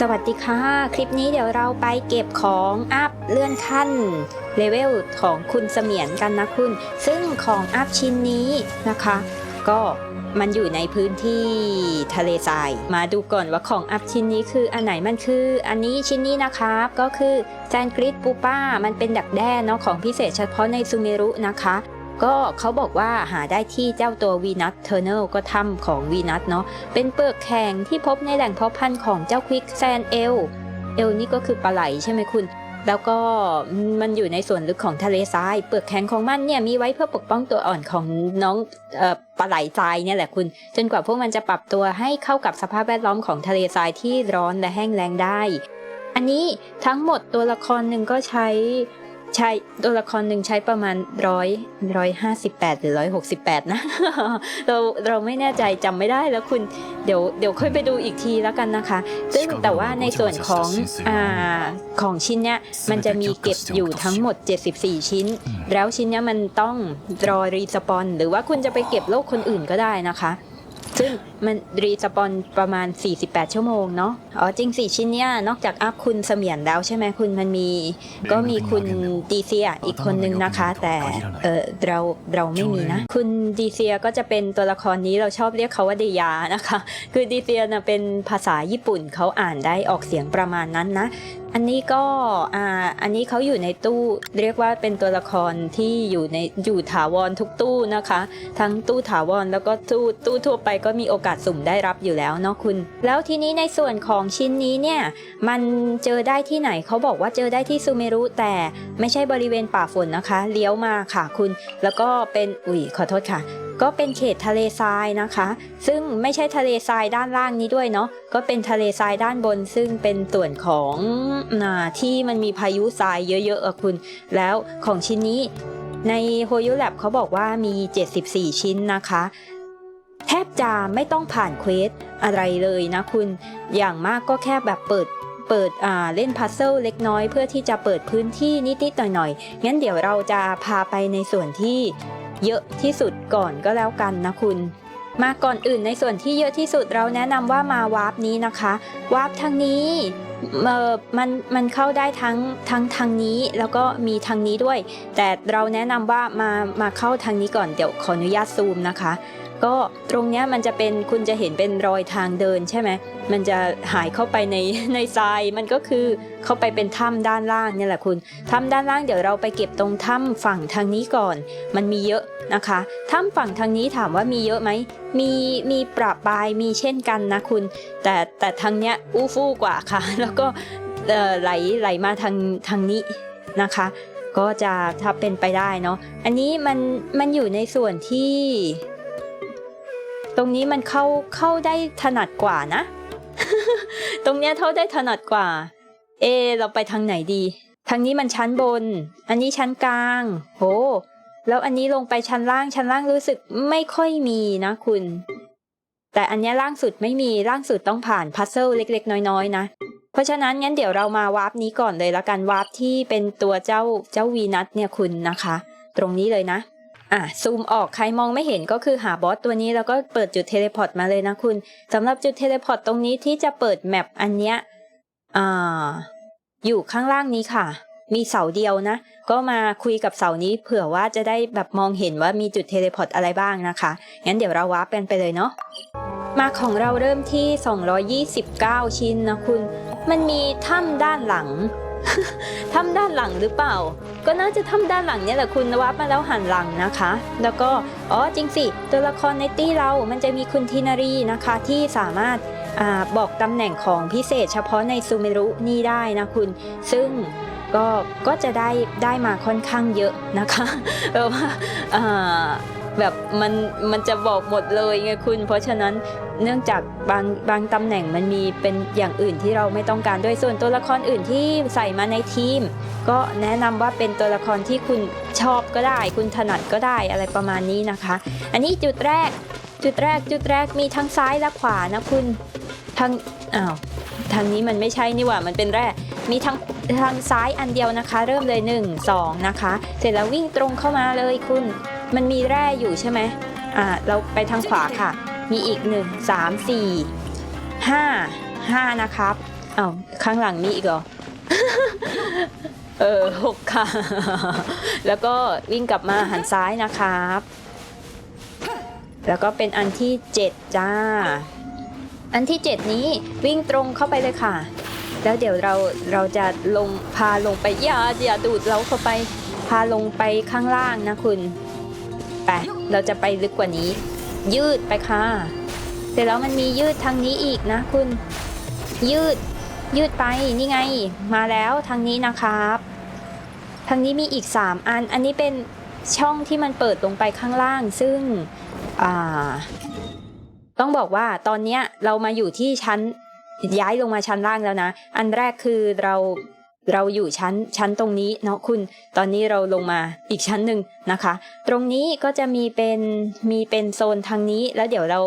สวัสดีค่ะ คลิปนี้เดี๋ยวเราไปเก็บของอัพเลื่อนขั้นเลเวลของคุณเสมียนกันนะคุณ ซึ่งของอัพชิ้นนี้นะคะ ก็มันอยู่ในพื้นที่ทะเลทราย มาดูก่อนว่าของอัพชิ้นนี้คืออันไหนมันคือ อันนี้ชิ้นนี้นะครับ ก็คือแซนกริดปูป้า มันเป็นดักแด้เนาะของพิเศษเฉพาะในซูเมรุนะคะ ก็เขาบอกว่าหาได้ที่เจ้าตัววีนัทเทอร์เนลก็ถ้ำของวีนัทเนาะเป็นเปลือกแข็งที่พบในแหล่งเพาะพันธุ์ของเจ้าควิกแซนเอลเอลนี่ก็คือปลาไหลใช่ไหมคุณ แล้วก็มันอยู่ในส่วนลึกของทะเลทราย เปลือกแข็งของมันเนี่ยมีไว้เพื่อปกป้องตัวอ่อนของน้องออปลาไหลทรายเนี่ยแหละคุณ จนกว่าพวกมันจะปรับตัวให้เข้ากับสภาพแวดล้อมของทะเลทรายที่ร้อนและแห้งแล้งได้ อันนี้ทั้งหมดตัวละครหนึ่งก็ใช้ ใช้ตัวละครหนึ่งใช้ประมาณร้อยร้อยห้าสิบแปดหรือร้อยหกสิบแปดนะ เราเราไม่แน่ใจจำไม่ได้แล้วคุณเดี๋ยวเดี๋ยวค่อยไปดูอีกทีแล้วกันนะคะ ซึ่งแต่ว่าในส่วนของอ่าของชิ้นเนี้ยมันจะมีเก็บอยู่ทั้งหมด 74 ชิ้น แล้วชิ้นเนี้ยมันต้องรอรีสปอนหรือว่าคุณจะไปเก็บโลกคนอื่นก็ได้นะคะ ซึ่งมันรีสปอนประมาณ 48 ชั่วโมงเนาะอ๋อจริงสี่ชิ้นเนี้ยนอกจากอัพคุณเสมียนแล้วใช่ไหมคุณมันมี ก็มีคุณดีเซียอีกคนนึงนะคะ แต่เออเราเราไม่มีนะ คุณดีเซียก็จะเป็นตัวละครนี้เราชอบเรียกเขาว่าเดียานะคะ คือดีเซียนะเป็นภาษาญี่ปุ่นเขาอ่านได้ออกเสียงประมาณนั้นนะ อันนี้ก็อ่าอันนี้เขาอยู่ในตู้เรียกว่าเป็นตัวละครที่อยู่ในอยู่ถาวรทุกตู้นะคะ ทั้งตู้ถาวรแล้วก็ตู้ตู้ทั่วไปก็มีโอกาสสุ่มได้รับอยู่แล้วเนาะคุณ แล้วทีนี้ในส่วนของชิ้นนี้เนี่ยมันเจอได้ที่ไหนเขาบอกว่าเจอได้ที่ซูเมรุแต่ไม่ใช่บริเวณป่าฝนนะคะ เลี้ยวมาค่ะคุณ แล้วก็เป็น อุ้ยขอโทษค่ะก็เป็นเขตทะเลทรายนะคะ ซึ่งไม่ใช่ทะเลทรายด้านล่างนี้ด้วยเนาะก็เป็นทะเลทรายด้านบน ซึ่งเป็นส่วนของอาที่มันมีพายุทรายเยอะๆอะคุณ แล้วของชิ้นนี้ในโฮยุแลบเขาบอกว่ามี 74 ชิ้นนะคะ แทบจะไม่ต้องผ่านเควสอะไรเลยนะคุณ อย่างมากก็แค่แบบเปิดเปิดเล่นพัซเซิลเล็กน้อยเพื่อที่จะเปิดพื้นที่นิดๆหน่อยๆงั้นเดี๋ยวเราจะพาไปในส่วนที่ เยอะที่สุดก่อนก็แล้วกันนะคุณ มาก่อนอื่นในส่วนที่เยอะที่สุดเราแนะนำว่ามาวาร์ปนี้นะคะวาร์ปทางนี้เออมันมันเข้าได้ทั้งทั้งทางนี้แล้วก็มีทางนี้ด้วย แต่เราแนะนำว่ามามาเข้าทางนี้ก่อนเดี๋ยวขออนุญาตซูมนะคะก็ตรงเนี้ยมันจะเป็นคุณจะเห็นเป็นรอยทางเดินใช่ไหมมันจะหายเข้าไปในในทรายมันก็คือเข้าไปเป็นถ้ำด้านล่างเนี่ยแหละคุณถ้ำด้านล่างเดี๋ยวเราไปเก็บตรงถ้ำฝั่งทางนี้ก่อน มันมีเยอะ นะคะถ้ำฝั่งทางนี้ถามว่ามีเยอะไหมมีมีปราบปายมีเช่นกันนะคุณ แต่แต่ทางเนี้ยอู้ฟู่กว่าค่ะ แล้วก็ไหลไหลมาทางทางนี้นะคะ ก็จะถ้าเป็นไปได้เนาะอันนี้มันมันอยู่ในส่วนที่ ตรงนี้มันเข้าเข้าได้ถนัดกว่านะ ตรงเนี้ยเข้าได้ถนัดกว่า เอ เราไปทางไหนดี ทางนี้มันชั้นบน อันนี้ชั้นกลาง โห แล้วอันนี้ลงไปชั้นล่างชั้นล่างรู้สึกไม่ค่อยมีนะคุณ แต่อันนี้ล่างสุดไม่มีล่างสุดต้องผ่านพัซเซิลเล็ก ๆ น้อยๆนะเพราะฉะนั้นงั้นเดี๋ยวเรามาวาร์ปนี้ก่อนเลยละกันวาร์ปที่เป็นตัวเจ้าเจ้าวีนัทเนี่ยคุณนะคะ ตรงนี้เลยนะอะซูมออกใครมองไม่เห็นก็คือหาบอสตัวนี้แล้วก็เปิดจุดเทเลพอร์ตมาเลยนะคุณสำหรับจุดเทเลพอร์ตตรงนี้ที่จะเปิดแมปอันเนี้ยอ่าอยู่ข้างล่างนี้ค่ะ มีเสาเดียวนะ ก็มาคุยกับเสานี้เผื่อว่าจะได้แบบมองเห็นว่ามีจุดเทเลพอร์ตอะไรบ้างนะคะ งั้นเดี๋ยวเราวาร์ปกันไปเลยเนาะ มาของเราเริ่มที่ 229 ชิ้นนะคุณ มันมีถ้ำด้านหลัง ถ้ำด้านหลังหรือเปล่า ก็น่าจะทำด้านหลังเนี่ยแหละคุณนวับมาแล้วหันหลังนะคะ แล้วก็ อ๋อจริงสิ ตัวละครในตี้เรา มันจะมีคุณทินารีนะคะที่สามารถอบอกตำแหน่งของพิเศษเฉพาะในซูเมรุนี่ได้นะคุณ ซึ่ง ก็ก็จะได้ได้มาค่อนข้างเยอะนะคะแบบว่าอ่าแบบมันมันจะบอกหมดเลยไงคุณ เพราะฉะนั้นเนื่องจากบางบางตำแหน่งมันมีเป็นอย่างอื่นที่เราไม่ต้องการด้วยส่วนตัวละครอื่นที่ใส่มาในทีม ก็แนะนำว่าเป็นตัวละครที่คุณชอบก็ได้ คุณถนัดก็ได้อะไรประมาณนี้นะคะ อันนี้จุดแรกจุดแรกจุดแรกมีทั้งซ้ายและขวานะคุณทางอ้าวทางนี้มันไม่ใช่นี่หว่ามันเป็นแร่ มีทางทางซ้ายอันเดียวนะคะ เริ่มเลย 1 2 นะคะ เสร็จแล้ววิ่งตรงเข้ามาเลยคุณ มันมีแร่อยู่ใช่ไหมอ่าเราไปทางขวาค่ะ มีอีก 1 3 4 5 5 นะครับอ้าวข้างหลังมีอีกเหรอ เออหกค่ะ แล้วก็วิ่งกลับมาหันซ้ายนะครับ แล้วก็เป็นอันที่เจ็ดจ้า อันที่เจ็ดนี้วิ่งตรงเข้าไปเลยค่ะ แล้วเดี๋ยวเราเราจะลงพาลงไปอย่าอย่าดูดเราเข้าไปพาลงไปข้างล่างนะคุณไปเราจะไปลึกกว่านี้ ยืดไปค่ะเสร็จแล้วมันมียืดทางนี้อีกนะคุณ ยืดยืดไปนี่ไง มาแล้วทางนี้นะครับทางนี้มีอีก 3 อัน อันนี้เป็นช่องที่มันเปิดลงไปข้างล่าง ซึ่งต้องบอกว่าตอนนี้เรามาอยู่ที่ชั้น ย้ายลงมาชั้นล่างแล้วนะ อันแรกคือเราเราอยู่ชั้นชั้นตรงนี้เนาะคุณ ตอนนี้เราลงมาอีกชั้นหนึ่งนะคะ ตรงนี้ก็จะมีเป็นมีเป็นโซนทางนี้ แล้วเดี๋ยวเรา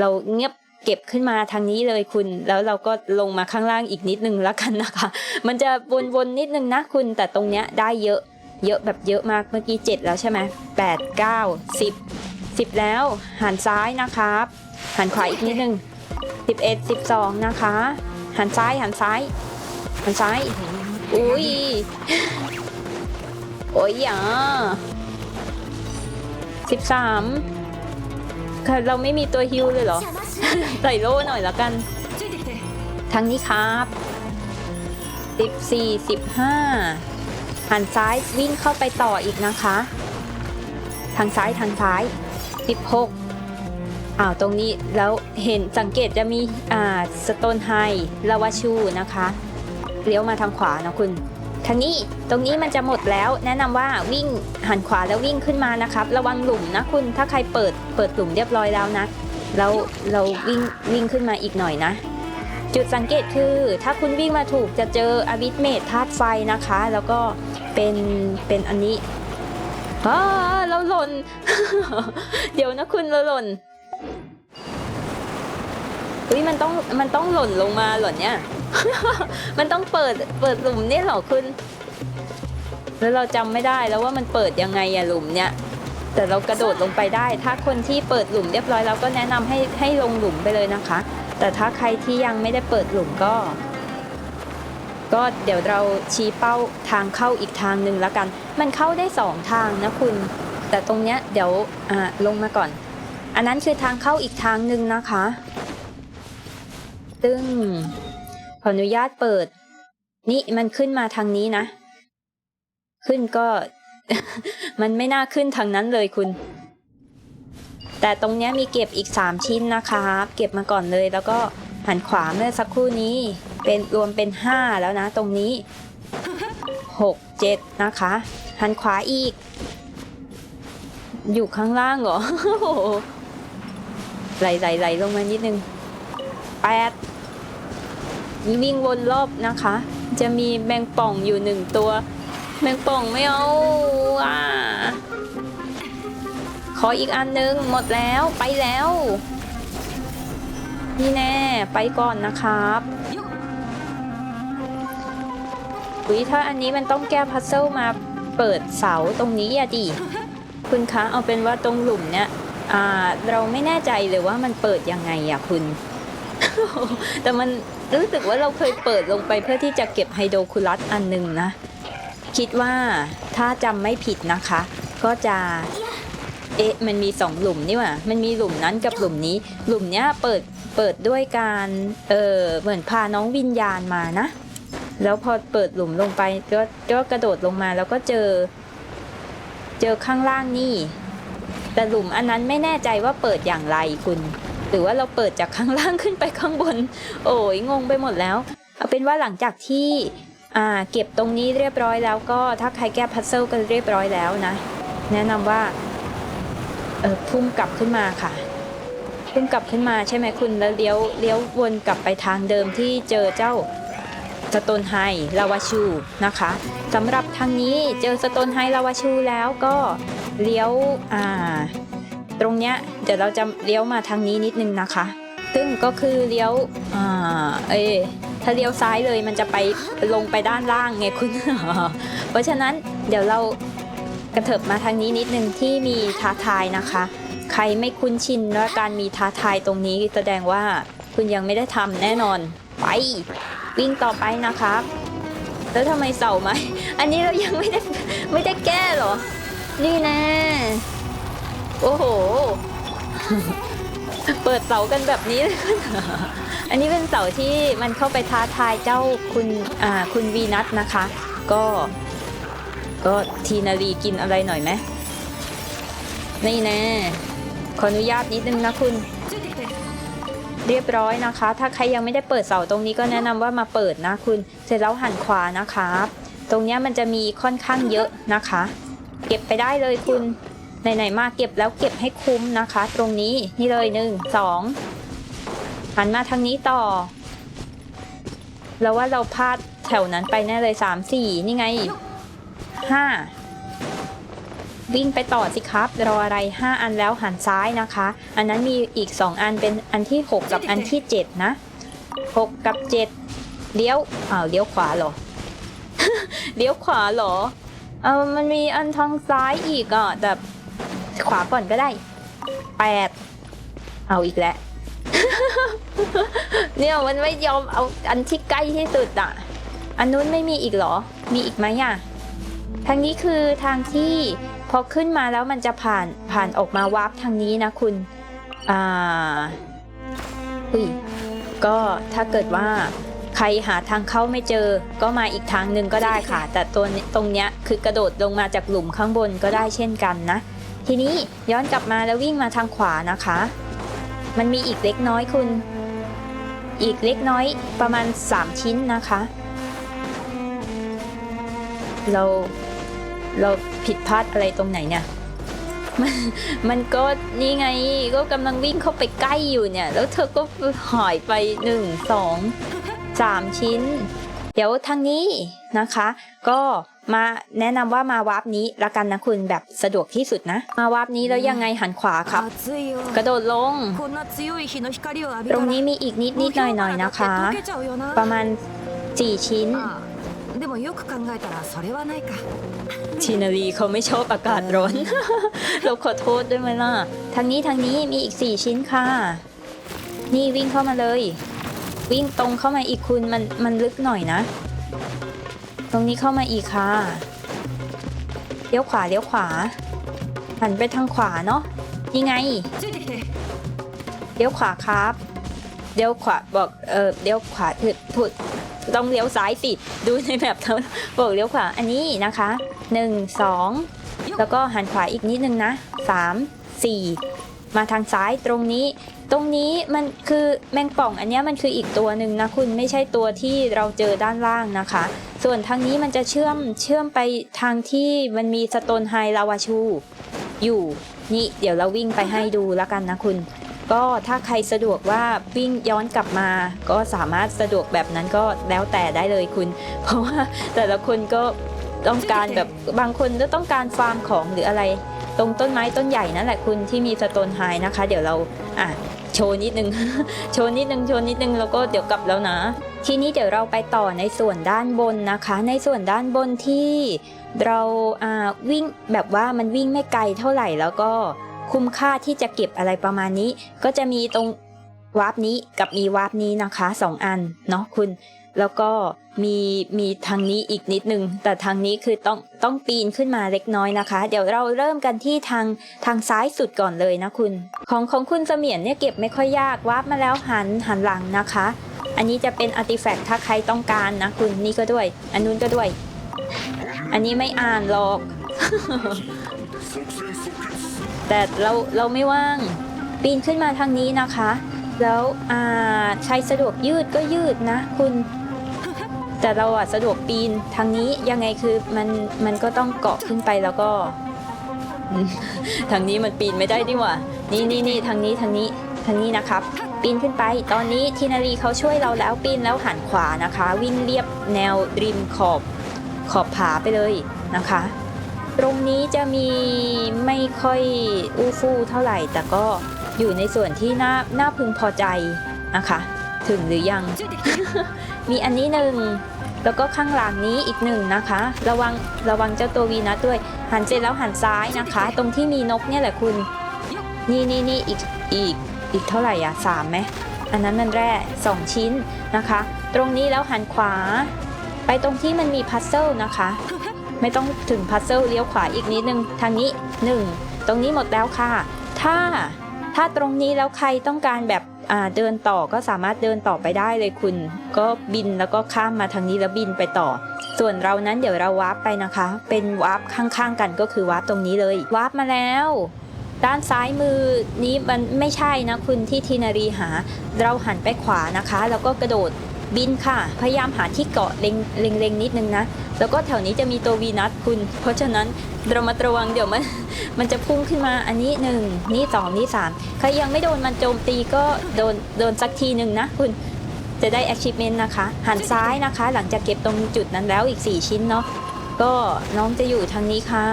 เราเงียบเก็บขึ้นมาทางนี้เลยคุณ แล้วเราก็ลงมาข้างล่างอีกนิดนึงแล้วกันนะคะ มันจะวนๆนิดนึงนะคุณ แต่ตรงเนี้ยได้เยอะ เยอะแบบเยอะมาก เมื่อกี้ 7 แล้วใช่ไหมแปดเก้าสิบสิบแล้วหันซ้ายนะครับ หันขวาอีกนิดนึง สิบเอ็ดสิบสองนะคะ หันซ้ายหันซ้าย หันซ้าย อุ้ย โอ้ยอย่าสิบสามเราไม่มีตัวฮิวเลยเหรอ ใส่โล่หน่อยแล้วกัน ทางนี้ครับสิบสี่สิบห้าหันซ้ายวิ่งเข้าไปต่ออีกนะคะ ทางซ้ายทางซ้ายสิบหก อ้าวตรงนี้แล้วเห็นสังเกตจะมีอ่าสโตนไฮลาวาชูนะคะเลี้ยวมาทางขวานะคุณทางนี้ตรงนี้มันจะหมดแล้ว แนะนำว่าวิ่งหันขวาแล้ววิ่งขึ้นมานะครับ ระวังหลุมนะคุณถ้าใครเปิดเปิดหลุมเรียบร้อยแล้วนะเราเราวิ่งวิ่งขึ้นมาอีกหน่อยนะ จุดสังเกตคือถ้าคุณวิ่งมาถูกจะเจออบิสเมทธาตุไฟนะคะ แล้วก็เป็นเป็นอันนี้อ้าเราหล่น เดี๋ยวนะคุณเราหล่น อุ้ยมันต้องมันต้องหล่นลงมาเหรอเนี่ย มันต้องเปิดเปิดหลุมเนี่ยหรอคุณ แล้วเราจำไม่ได้แล้วว่ามันเปิดยังไงอะหลุมเนี่ย แต่เรากระโดดลงไปได้ ถ้าคนที่เปิดหลุมเรียบร้อยเราก็แนะนำให้ให้ลงหลุมไปเลยนะคะ แต่ถ้าใครที่ยังไม่ได้เปิดหลุมก็ ก็เดี๋ยวเราชี้เป้าทางเข้าอีกทางหนึ่งแล้วกัน มันเข้าได้สองทางนะคุณ แต่ตรงเนี้ยเดี๋ยวอ่าลงมาก่อน อันนั้นคือทางเข้าอีกทางหนึ่งนะคะ ซึ่งขออนุญาตเปิด นี่มันขึ้นมาทางนี้นะ ขึ้นก็ มันไม่น่าขึ้นทางนั้นเลยคุณ แต่ตรงนี้มีเก็บอีก 3 ชิ้นนะคะเก็บมาก่อนเลยแล้วก็หันขวาเมื่อสักครู่นี้ เป็นรวมเป็น 5 แล้วนะ ตรงนี้ 6 7 นะคะ หันขวาอีก อยู่ข้างล่างเหรอไหลไหลไหลลงมานิดนึงแปด วิ่งวนรอบนะคะ จะมีแมงป่องอยู่หนึ่งตัว แมงป่องไม่เอาอะขออีกอันนึงหมดแล้วไปแล้ว นี่แน่ไปก่อนนะครับอุ้ยถ้าอันนี้มันต้องแก้พัซเซิลมาเปิดเสาตรงนี้อะดิคุณคะเอาเป็นว่าตรงหลุมเนี่ยอ่าเราไม่แน่ใจเลยว่ามันเปิดยังไงอะคุณ แต่มัน รู้สึกว่าเราเคยเปิดลงไปเพื่อที่จะเก็บไฮโดรคูลัสอันหนึ่งนะ คิดว่าถ้าจำไม่ผิดนะคะ ก็จะเอ๊ะมันมีสองหลุมนี่หว่า มันมีหลุมนั้นกับหลุมนี้ หลุมเนี้ยเปิดเปิดด้วยการเออเหมือนพาน้องวิญญาณมานะ แล้วพอเปิดหลุมลงไปก็ก็กระโดดลงมาแล้วก็เจอ เจอข้างล่างนี่ แต่หลุมอันนั้นไม่แน่ใจว่าเปิดอย่างไรคุณ หรือว่าเราเปิดจากข้างล่างขึ้นไปข้างบน โอ้ยงงไปหมดแล้ว เอาเป็นว่าหลังจากที่เก็บตรงนี้เรียบร้อยแล้วก็ถ้าใครแก้พัซเซิลกันเรียบร้อยแล้วนะ แนะนำว่าเออพุ่งกลับขึ้นมาค่ะพุ่งกลับขึ้นมาใช่ไหมคุณแล้วเลี้ยวเลี้ยววนกลับไปทางเดิมที่เจอเจ้าสโตนไฮลาวาชูนะคะสำหรับทางนี้เจอสโตนไฮลาวาชูแล้วก็เลี้ยวอ่า ตรงเนี้ยเดี๋ยวเราจะเลี้ยวมาทางนี้นิดนึงนะคะ ซึ่งก็คือเลี้ยวอ่าเออถ้าเลี้ยวซ้ายเลยมันจะไปลงไปด้านล่างไงคุณ เพราะฉะนั้นเดี๋ยวเรากระเถิบมาทางนี้นิดนึงที่มีท้าทายนะคะ ใครไม่คุ้นชินว่าการมีท้าทายตรงนี้แสดงว่าคุณยังไม่ได้ทำแน่นอน ไป วิ่งต่อไปนะครับ แล้วทำไมเสาไหม อันนี้เรายังไม่ได้ไม่ได้แก้หรอ นี่แน่ โอ้โห เปิดเสากันแบบนี้ อันนี้เป็นเสาที่มันเข้าไปท้าทายเจ้าคุณอ่าคุณวีนัทนะคะ ก็ ก็ทีนารีกินอะไรหน่อยไหมนี่แน่ขออนุญาตนิดนึงนะคุณ เรียบร้อยนะคะ ถ้าใครยังไม่ได้เปิดเสาตรงนี้ก็แนะนำว่ามาเปิดนะคุณ เสร็จแล้วหันขวานะครับ ตรงนี้มันจะมีค่อนข้างเยอะนะคะ เก็บไปได้เลยคุณ ไหนๆมาเก็บแล้วเก็บให้คุ้มนะคะ ตรงนี้นี่เลยหนึ่งสองหันมาทางนี้ต่อ แล้วว่าเราพลาดแถวนั้นไปแน่เลยสามสี่นี่ไงห้าวิ่งไปต่อสิครับ รออะไร 5 อันแล้วหันซ้ายนะคะ อันนั้นมีอีก 2 อันเป็นอันที่ 6 กับอันที่ 7 นะ 6 กับ 7 เลี้ยวอ้าวเลี้ยวขวาเหรอ เลี้ยวขวาเหรอ เออมันมีอันทางซ้ายอีกอะแต่ ขวาก่อนก็ได้8เอาอีกแล้ว เนี่ยมันไม่ยอมเอาอันที่ใกล้ที่สุดอะ อันนู้นไม่มีอีกเหรอ มีอีกไหมอะ ทางนี้คือทางที่พอขึ้นมาแล้วมันจะผ่านผ่านออกมาวาร์ปทางนี้นะคุณ อ่าอุ้ยก็ถ้าเกิดว่าใครหาทางเข้าไม่เจอ ก็มาอีกทางหนึ่งก็ได้ค่ะ แต่ตัวตรงเนี้ยคือกระโดดลงมาจากหลุมข้างบนก็ได้เช่นกันนะ ทีนี้ย้อนกลับมาแล้ววิ่งมาทางขวานะคะ มันมีอีกเล็กน้อยคุณ อีกเล็กน้อยประมาณ 3 ชิ้นนะคะ เราเราผิดพลาดอะไรตรงไหนเนี่ยมันมันก็นี่ไงก็กำลังวิ่งเข้าไปใกล้อยู่เนี่ย แล้วเธอก็หายไปหนึ่งสองสามชิ้น เดี๋ยวทางนี้นะคะ ก็ มาแนะนำว่ามาวาร์ปนี้ละกันนะคุณแบบสะดวกที่สุดนะ มาวาร์ปนี้แล้วยังไงหันขวาครับ กระโดดลง ตรงนี้มีอีกนิดนิดหน่อยหน่อยนะคะ ประมาณสี่ชิ้นชินารีเขาไม่ชอบอากาศร้อนเราขอโทษด้วยไหมล่ะ ทางนี้ทางนี้มีอีกสี่ชิ้นค่ะ นี่วิ่งเข้ามาเลย วิ่งตรงเข้ามาอีกคุณมันมันลึกหน่อยนะ ตรงนี้เข้ามาอีกค่ะ เลี้ยวขวาเลี้ยวขวา หันไปทางขวาเนาะยังไง เลี้ยวขวาครับ เลี้ยวขวาบอก เออเลี้ยวขวาถูกถูกต้องเลี้ยวซ้ายสิ ดูในแบบเขาบอกเลี้ยวขวา อันนี้นะคะ 1 2 แล้วก็หันขวาอีกนิดนึงนะ 3 4 มาทางซ้ายตรงนี้ ตรงนี้มันคือแมงป่องอันนี้มันคืออีกตัวหนึ่งนะคุณไม่ใช่ตัวที่เราเจอด้านล่างนะคะ ส่วนทางนี้มันจะเชื่อมเชื่อมไปทางที่มันมีสโตนไฮลาวาชู อยู่นี่เดี๋ยวเราวิ่งไปให้ดูแล้วกันนะคุณ ก็ถ้าใครสะดวกว่าวิ่งย้อนกลับมา ก็สามารถสะดวกแบบนั้นก็แล้วแต่ได้เลยคุณ เพราะว่าแต่ละคนก็ต้องการแบบบางคนก็ต้องการฟาร์มของหรืออะไร ตรงต้นไม้ต้นใหญ่นั่นแหละคุณที่มีสโตนไฮนะคะ เดี๋ยวเราอะ โชว์นิดนึง โชว์นิดนึง โชว์นิดนึง แล้วก็เดี๋ยวกลับแล้วนะ ทีนี้เดี๋ยวเราไปต่อในส่วนด้านบนนะคะ ในส่วนด้านบนที่เราวิ่งแบบว่ามันวิ่งไม่ไกลเท่าไหร่แล้วก็คุ้มค่าที่จะเก็บอะไรประมาณนี้ ก็จะมีตรงวาร์ปนี้กับมีวาร์ปนี้นะคะสองอันเนาะคุณ แล้วก็มีมีทางนี้อีกนิดนึง แต่ทางนี้คือต้องต้องปีนขึ้นมาเล็กน้อยนะคะ เดี๋ยวเราเริ่มกันที่ทางทางซ้ายสุดก่อนเลยนะคุณ ของของคุณเสมียนเนี่ยเก็บไม่ค่อยยากวาร์ปมาแล้วหันหันหลังนะคะ อันนี้จะเป็นอาร์ติแฟกต์ถ้าใครต้องการนะคุณนี่ก็ด้วย อันนู้นก็ด้วย อันนี้ไม่อ่านหรอก แต่เราเราไม่ว่าง ปีนขึ้นมาทางนี้นะคะ แล้วอ่าใช้สะดวกยืดก็ยืดนะ คุณ แต่เราอะสะดวกปีนทางนี้ยังไงคือมันมันก็ต้องเกาะขึ้นไปแล้วก็ ทางนี้มันปีนไม่ได้ดิว่า นี่นี่นี่ทางนี้ทางนี้ทางนี้นะครับ ปีนขึ้นไป ตอนนี้ทีนารีเขาช่วยเราแล้วปีนแล้วหันขวานะคะ วิ่งเรียบแนวริมขอบขอบผาไปเลยนะคะ ตรงนี้จะมีไม่ค่อยอู้ฟู่เท่าไหร่ แต่ก็อยู่ในส่วนที่น่าน่าพึงพอใจนะคะ ถึงหรือยัง มีอันนี้หนึ่ง แล้วก็ข้างหลังนี้อีกหนึ่งนะคะ ระวังระวังเจ้าตัววีนัสด้วย หันเสร็จแล้วหันซ้ายนะคะ ตรงที่มีนกเนี่ยแหละคุณ นี่นี่นี่อีกอีกอีกเท่าไหร่อะสามไหมอันนั้นมันแร่สองชิ้นนะคะ ตรงนี้แล้วหันขวา ไปตรงที่มันมีพัซเซิลนะคะ ไม่ต้องถึงพัซเซิลเลี้ยวขวาอีกนิดนึงทางนี้หนึ่งตรงนี้หมดแล้วค่ะ ถ้าถ้าตรงนี้แล้วใครต้องการแบบ เดินต่อก็สามารถเดินต่อไปได้เลยคุณ ก็บินแล้วก็ข้ามมาทางนี้แล้วบินไปต่อ ส่วนเรานั้นเดี๋ยวเราวาร์ปไปนะคะ เป็นวาร์ปข้างๆกันก็คือวาร์ปตรงนี้เลยวาร์ปมาแล้ว ด้านซ้ายมือนี้มันไม่ใช่นะคุณที่ทีนารีหา เราหันไปขวานะคะ แล้วก็กระโดด บินค่ะ พยายามหาที่เกาะเล็งเล็งเล็งนิดนึงนะ แล้วก็แถวนี้จะมีตัววีนัสคุณ เพราะฉะนั้นเรามาระวังเดี๋ยวมันมันจะพุ่งขึ้นมาอันนี้หนึ่งนี่สองนี่สามใครยังไม่โดนมันโจมตีก็โดนโดนสักทีหนึ่งนะคุณจะได้ achievement นะคะ หันซ้ายนะคะ หลังจากเก็บตรงจุดนั้นแล้วอีก 4 ชิ้นเนาะก็น้องจะอยู่ทางนี้ค่ะ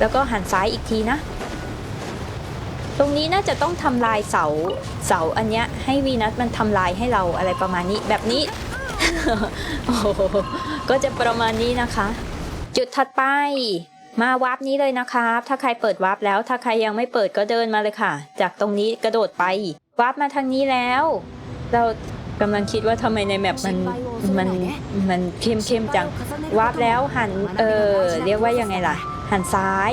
แล้วก็หันซ้ายอีกทีนะ ตรงนี้น่าจะต้องทำลายเสาเสาอันเนี้ยให้วีนัสมันทำลายให้เราอะไรประมาณนี้แบบนี้ โอ้ก็จะประมาณนี้นะคะ จุดถัดไป มาวาร์ปนี้เลยนะครับ ถ้าใครเปิดวาร์ปแล้ว ถ้าใครยังไม่เปิดก็เดินมาเลยค่ะ จากตรงนี้กระโดดไปวาร์ปมาทางนี้แล้ว เรากำลังคิดว่าทำไมในแมปมันมันมันเข้มเข้มจังวาร์ปแล้วหันเออเรียกว่ายังไงล่ะ หันซ้าย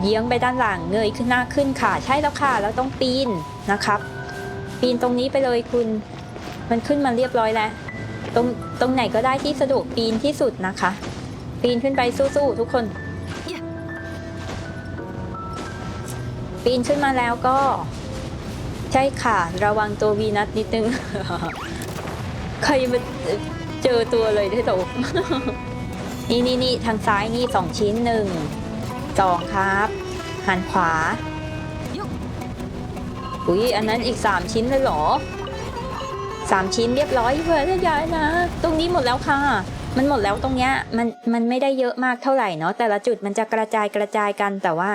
เยื้องไปด้านหลังเงยขึ้นหน้าขึ้นค่ะใช่แล้วค่ะ แล้วต้องปีนนะครับ ปีนตรงนี้ไปเลยคุณ มันขึ้นมาเรียบร้อยแล้ว ตรงตรงไหนก็ได้ที่สะดวกปีนที่สุดนะคะ ปีนขึ้นไปสู้ๆทุกคน ปีนขึ้นมาแล้วก็ ใช่ค่ะ ระวังตัววีนัสนิดนึง ใครมาเจอตัวเลยได้ตกนี่นี่นี่ทางซ้ายนี่สองชิ้นหนึ่ง สองครับ หันขวา อุ้ยอันนั้นอีกสามชิ้นเลยเหรอสามชิ้นเรียบร้อยเพื่อนยายนะ ตรงนี้หมดแล้วค่ะ มันหมดแล้วตรงเนี้ยมันมันไม่ได้เยอะมากเท่าไหร่เนาะแต่ละจุดมันจะกระจายกระจายกันแต่ว่า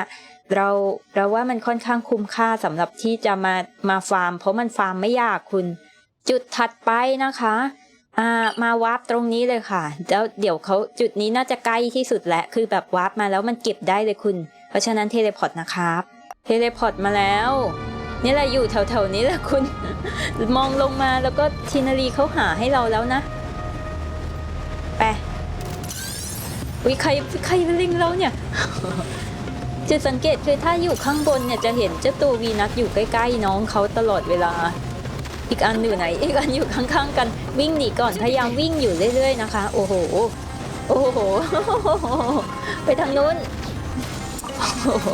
เราเราว่ามันค่อนข้างคุ้มค่าสำหรับที่จะมามาฟาร์ม เพราะมันฟาร์มไม่ยากคุณ จุดถัดไปนะคะ อ่ามาวาร์ปตรงนี้เลยค่ะ แล้วเดี๋ยวเขาจุดนี้น่าจะใกล้ที่สุดแหละ คือแบบวาร์ปมาแล้วมันเก็บได้เลยคุณ เพราะฉะนั้นเทเลพอร์ตนะครับ เทเลพอร์ตมาแล้ว นี่แหละอยู่แถวๆนี้แหละคุณ มองลงมาแล้วก็ชินารีเขาหาให้เราแล้วนะ ไปวิใครใครลิงเราเนี่ยจุดสังเกตคือถ้าอยู่ข้างบนเนี่ยจะเห็นเจ้าตัววีนัสอยู่ใกล้ๆน้องเขาตลอดเวลา อีกอันอยู่ไหน อีกอันอยู่ข้างๆกันวิ่งหนีก่อนพยายามวิ่งอยู่เรื่อย ๆ นะคะ โอ้โห โอ้โห ไปทางนู้นโอ้โห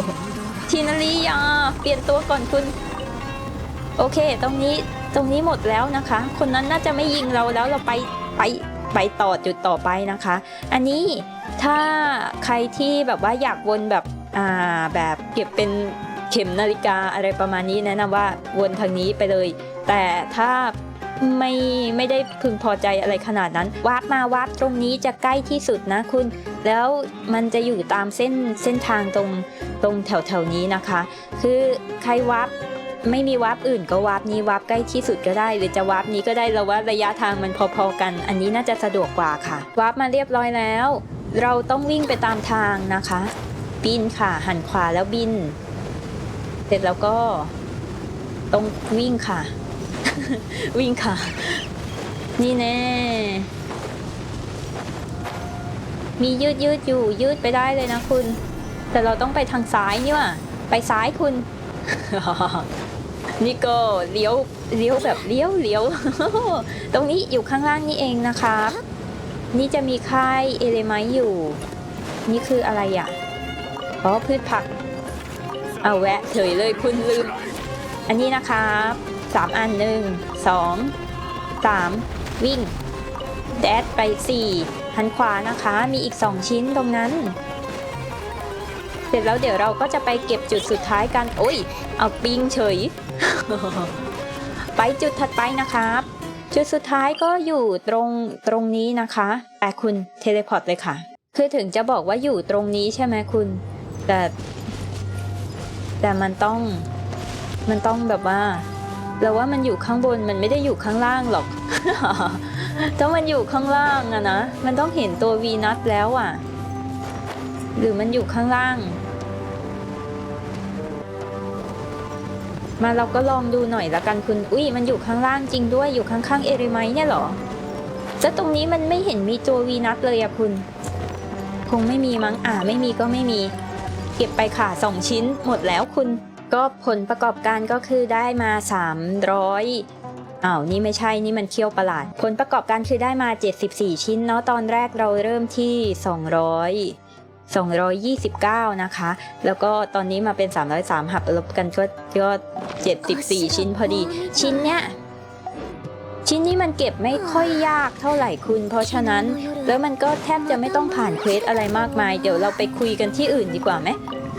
ชินารีอยาเปลี่ยนตัวก่อนคุณ โอเค ตรงนี้ตรงนี้หมดแล้วนะคะ คนนั้นน่าจะไม่ยิงเราแล้วเราไปไปไปต่อจุดต่อไปนะคะ อันนี้ถ้าใครที่แบบว่าอยากวนแบบอ่าแบบเก็บเป็นเข็มนาฬิกาอะไรประมาณนี้แนะนำว่าวนทางนี้ไปเลย แต่ถ้าไม่ไม่ได้พึงพอใจอะไรขนาดนั้นวาร์ปมาวาร์ปตรงนี้จะใกล้ที่สุดนะคุณ แล้วมันจะอยู่ตามเส้นเส้นทางตรงตรงแถวแถวนี้นะคะ คือใครวาร์ปไม่มีวาร์ปอื่นก็วาร์ปนี้วาร์ปใกล้ที่สุดก็ได้ หรือจะวาร์ปนี้ก็ได้เราว่าระยะทางมันพอๆกัน อันนี้น่าจะสะดวกกว่าค่ะวาร์ปมาเรียบร้อยแล้ว เราต้องวิ่งไปตามทางนะคะ บินค่ะหันขวาแล้วบิน เสร็จแล้วก็ตรงวิ่งค่ะ วิ่งค่ะ นี่แน่ มียืดยืดอยู่ยืดไปได้เลยนะคุณ แต่เราต้องไปทางซ้ายนี่ว่ะไปซ้ายคุณ นี่ก็เลี้ยวเลี้ยวแบบเลี้ยวเลี้ยว ตรงนี้อยู่ข้างล่างนี่เองนะครับนี่จะมีค่ายเอเลไมอยู่ นี่คืออะไรอะอ๋อพืชผัก เอาแวะเฉยเลยคุณลืม อันนี้นะครับ สามอันหนึ่งสองสามวิ่งแดดไปสี่หันขวานะคะ มีอีกสองชิ้นตรงนั้น เสร็จแล้วเดี๋ยวเราก็จะไปเก็บจุดสุดท้ายกัน โอ้ย เอาปิงเฉย ไปจุดถัดไปนะครับจุดสุดท้ายก็อยู่ตรงตรงนี้นะคะแต่คุณเทเลพอร์ตเลยค่ะ คือถึงจะบอกว่าอยู่ตรงนี้ใช่ไหมคุณ แต่ แต่มันต้อง มันต้องแบบว่า เราว่ามันอยู่ข้างบนมันไม่ได้อยู่ข้างล่างหรอกถ้ามันอยู่ข้างล่างอะนะ มันต้องเห็นตัววีนัสแล้วอะหรือมันอยู่ข้างล่าง มาเราก็ลองดูหน่อยละกันคุณ อุ้ยมันอยู่ข้างล่างจริงด้วยอยู่ข้างๆเอริไมเนี่ยหรอแล้วตรงนี้มันไม่เห็นมีตัววีนัสเลยอะคุณ คงไม่มีมั้งอ่าไม่มีก็ไม่มี เก็บไปค่ะสองชิ้นหมดแล้วคุณ ก็ผลประกอบการก็คือได้มา 300อ้าวนี่ไม่ใช่นี่มันเคี้ยวประหลาด ผลประกอบการคือได้มา 74 ชิ้นเนาะตอนแรกเราเริ่มที่ 200 229 นะคะ แล้วก็ตอนนี้มาเป็น 303 หักลบกันก็ก็74 ชิ้นพอดี ชิ้นเนี้ย ชิ้นนี้มันเก็บไม่ค่อยยากเท่าไหร่คุณ เพราะฉะนั้น แล้วมันก็แทบจะไม่ต้องผ่านเควสอะไรมากมาย เดี๋ยวเราไปคุยกันที่อื่นดีกว่าไหม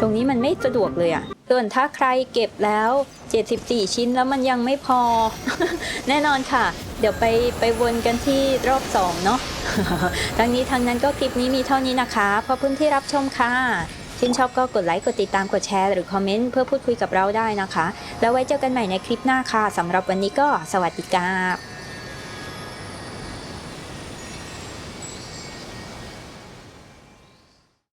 ตรงนี้มันไม่สะดวกเลยอะ่ะ ส่วนถ้าใครเก็บแล้ว 74 ชิ้นแล้วมันยังไม่พอ แน่นอนค่ะ เดี๋ยวไปไปวนกันที่รอบสองเนาะทั้งนี้ทั้งนั้นก็คลิปนี้มีเท่านี้นะคะขอบคุณที่รับชมค่ะชื่นชอบก็กดไลค์ กดติดตาม กดแชร์ หรือคอมเมนต์เพื่อพูดคุยกับเราได้นะคะ แล้วไว้เจอกันใหม่ในคลิปหน้าค่ะสำหรับวันนี้ก็สวัสดีครับ